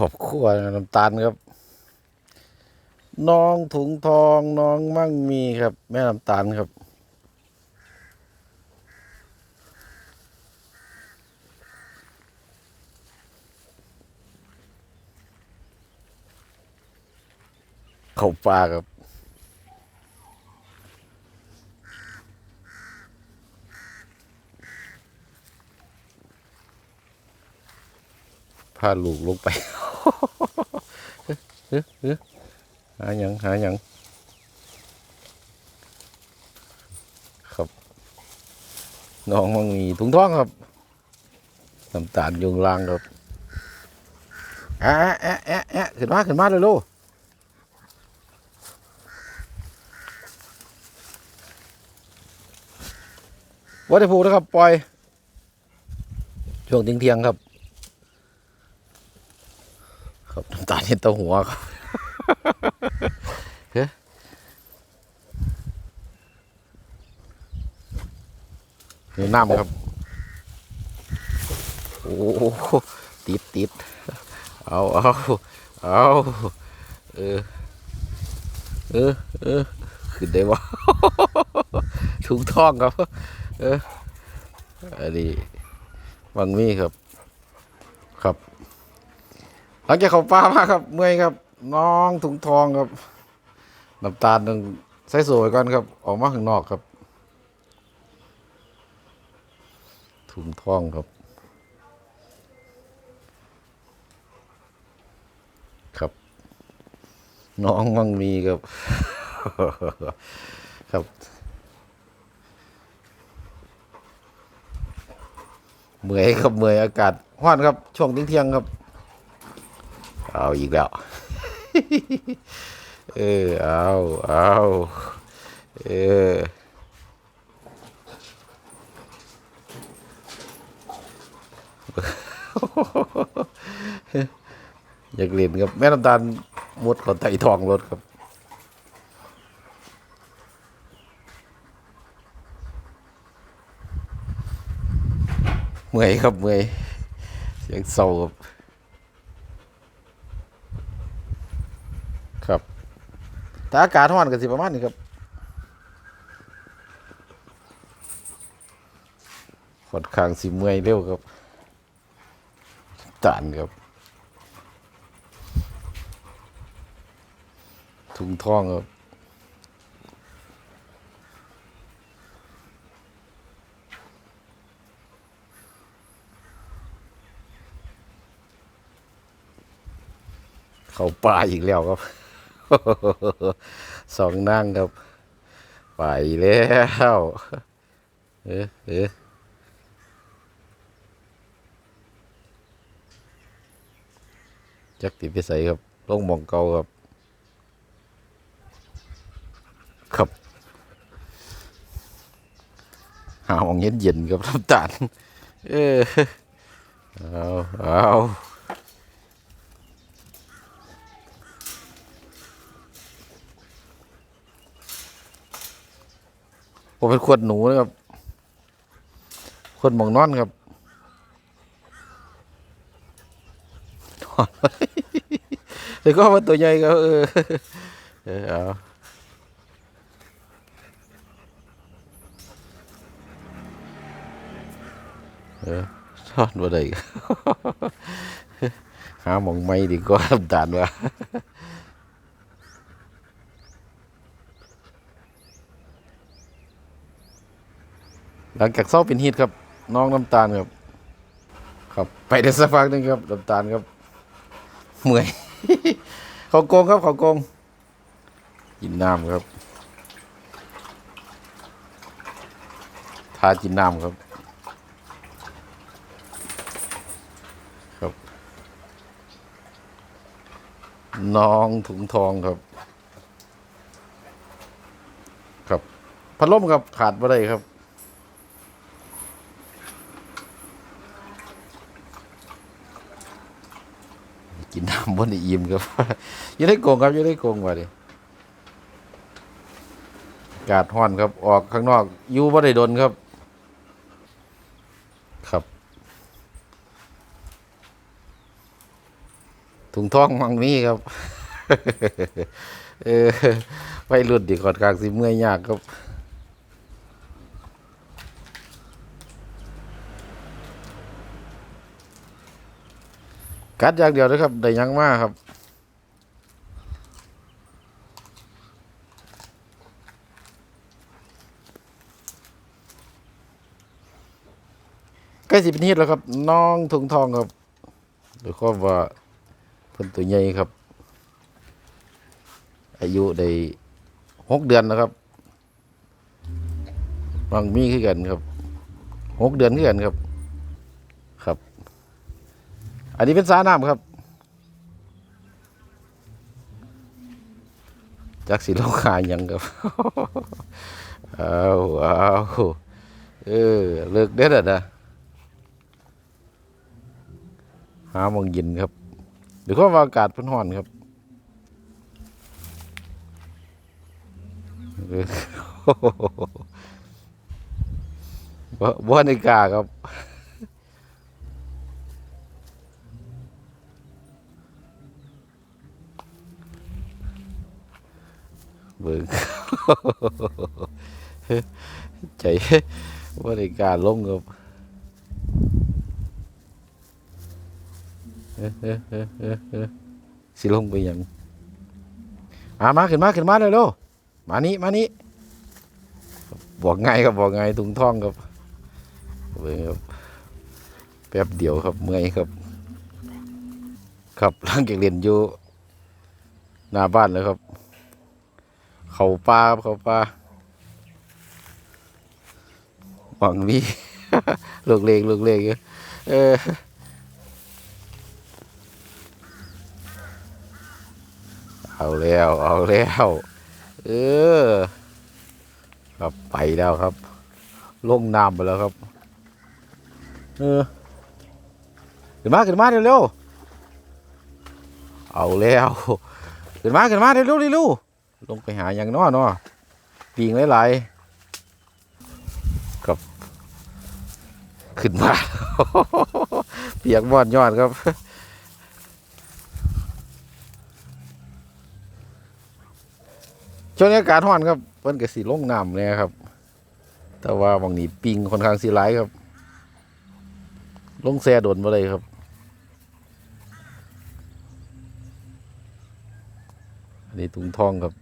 รอบครัวน้ำตาลครับ น้องถุงทองน้องมั่งมีครับ แม่น้ำตาลครับ เขาป่าครับพาลูกลงไป เอ๊ะเอ๊ะหาหยังหาหยังครับน้องมังมีถุงท้องครับน้ำตาลยุงลางครับแอะแอะแอะแอะขึ้นมาขึ้นมาเลยลูกว่าได้ผูกนะครับ ปล่อย ช่วงเที่ยงครับ ครับน้ำตาลเห็นแตัวหัวครับเฮ้ยนี่น้ำครับ โอ้โหติดติดเอาเอาเอาเออ เออเออขึ้นได้วะถุงท่องครับ เอออันนี้วังมีครับ ครับห ลังจากเขาป้ามาครับเมื่อยครับ น้องถุงทองครับน้ำตาลต้องใส่สวยก่อนครับ ออกมาข้างนอกครับ ถุงทองครับ ครับ น้องมั่งมีครับ ครับเมื่อยครับเมื่อยอากาศห้อนครับ ช่วงเที่ยงครับ เอาอีกแล้ว เออ เอาเอาเอออยากเล่นครับแม่น้ำตาลมดเขอไต่ทองรถครับเมื่อยครับเมื่อยเสียงเศร้าครับ แต่อากาศร้อนกันสิประมาณนี้ครับค่อนข้างสิเมื่อยเร็วครับจานครับ ถุงท่องครับเข้าป่าอีกแล้วครับ สองนั่งครับ ไปแล้วเออเออจักติดไปใส่ครับลงมองเก่าครับ ครับ หามองเย็นเย็นครับน้ำตาลเออเอาเอา ผมเป็นขวดหนูนะครับขวดหมองนอนครับนอนไว้แต่ก็ว่าตัวใหญ่ก็เออเออเอาเออทอดมาได้หาหมองไม่ดีกว่าน้ำตาลว่า หลังจากเศร้าเป็นฮิตครับ น้องน้ำตาลครับ ครับไปได้สักพักหนึงครับน้ำตาลครับเมื่อยเขาโกงครับเขาโกงกินน้ำครับทากินน้ำครับ ครับ น้องถุงทองครับ ครับพัดลมครับขาดไม่ได้ครับ กินน้อิ่มครับ อยังได้โกงครับอยังได้โกงว่าดิกาศห้อนครับ ออกข้างนอกอยู่บ่ได้ดนครับ ครับ ถุงทองมังมีครับ เออไปรุ่นดีก่อนกลางสิเมื่อยยากครับ กัดอย่างเดียวนะครับได้ยังมากครับใกล้สิเป็นฮิตแล้วครับ น้องถุงทองครับหรือความว่าเพิ่นตัวใหญ่ครับ อายุได้หกเดือนนะครับบางมีขึ้นกันครับหกเดือนขึ้นกันครับ อันนี้เป็นสาน้ำครับจักสิลงขายยังครับเอาเอาเออเลิกเด็ดอะนะหามองย็นครับหรือว่าอากาศเพิ่นร้อนครับบ่บ่ในกาครับ เบิ่งใจบ่ได้กล้าลงครับเออเออเออเออสิลงไปยังมามาขึ้นมาขึ้นมาเร็วๆมานี่มานี่บอกไงครับบอกไงถุงท่องครับเบิ่งครับแป๊บเดียวครับเมื่อยครับ ครับหลังจากเรียนอยู่หน้าบ้านเลยครับ เขาปลาเขาปลาหวังมีลูกเล็กลูกเล็กอยู่เออเอาแล้วเอาแล้วเออครับไปแล้วครับ ลงน้ำไปแล้วครับ เออขึ้นมาขึ้นมาเร็วๆเอาแล้วขึ้นมาขึ้นมาเร็วๆเร็วๆ ลงไปหาอย่างน้อเนาะปีงหลายๆครับ ขึ้นมา เปียกบอดยอดครับช่วงนี้อากาศร้อนครับเพิ่นก็สิลงน้ำเนี่ยครับ แต่ว่าบางนี้ปิงค่อนข้างสิหลายครับ ลงแซ่โดนมาเลยครับ อันนี้ถุงทองครับ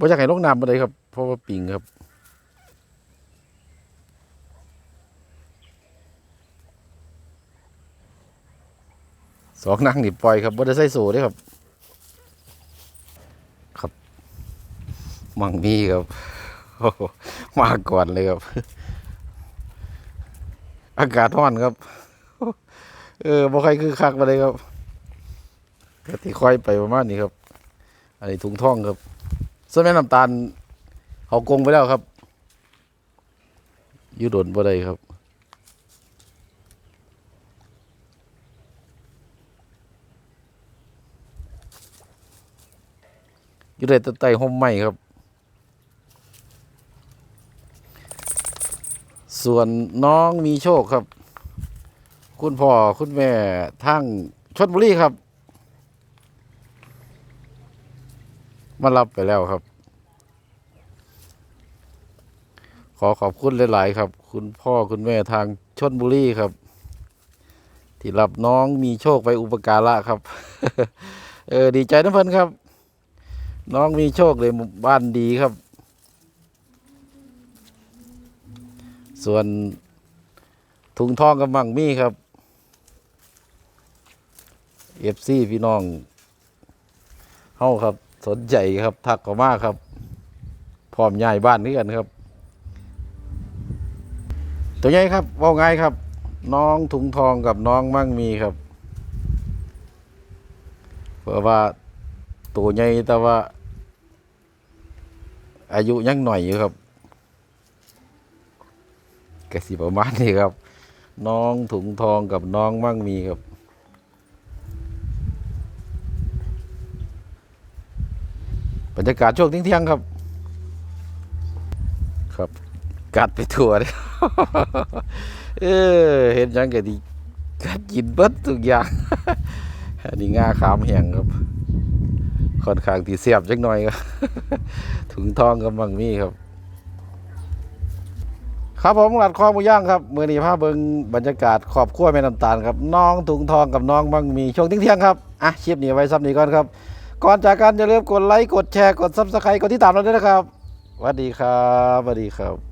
บ่อยากให้ลงน้ำมาเลยครับเพราะว่าปิงครับสองนั่งนี่ปล่อยครับบ่ได้ใส่โซ่ด้ครับ ครับมังมีครับมาก่อนเลยครับ อากาศร้อนครับ เออบ่ใครคือคักมาเลยครับก็ที่ค่อยไปประมาณนี้ครับ อันนี้ถุงท่องครับ ส่วนแม่น้ำตาลเขากงไปแล้วครับยูโดนบ่ได้ครับ อยู่ในต้นไต้ห่มไม้ครับ ส่วนน้องมีโชคครับ คุณพ่อ คุณแม่ทั้งชดบุรีครับ มารับไปแล้วครับ ขอขอบคุณหลาย ๆ ครับ คุณพ่อคุณแม่ทางชนบุรีครับ ที่รับน้องมีโชคไปอุปการะครับ เออดีใจนะเพิ่นครับ น้องมีโชคเลยบ้านดีครับ ส่วนถุงทองกับมังมีครับเอฟซีพี่น้องเฮาครับ สนใจครับทักเขามาครับ พร้อมย้ายบ้านนี้กันครับ ตัวใหญ่ครับว่าไงครับ น้องถุงทองกับน้องมั่งมีครับเพราะว่าตัวใหญ่แต่ว่า อายุยังหน่อยอยู่ครับกสิประมาณนี้ครับ น้องถุงทองกับน้องมั่งมีครับ ไป บ รรยากาศช่วงเที่ยงครับ ครับ กัดไปทั่วเลยเออเห็นยังก็ดีกัดกินเบิดทุกอย่างอันนี้ง่าขามแห้งครับ ค่อนข้างที่เสียบจักหน่อยครับถุงทองกำลังมีครับ ครับผมหลัดคอหมูย่างครับมือนี้พาเบิงบรรยากาศขอบขั้วแม่น้ำตาลครับ น้องถุงทองกับน้องบังมีช่วงเที่ยงครับอะคลิปนี้ไว้ซ้ำนี้ก่อนครับ ก่อนจากกันอย่าลืมกดไลค์กดแชร์กดซับสไครต์กดที่ตามเราด้วยนะครับสวัสดีครับสวัสดีครับ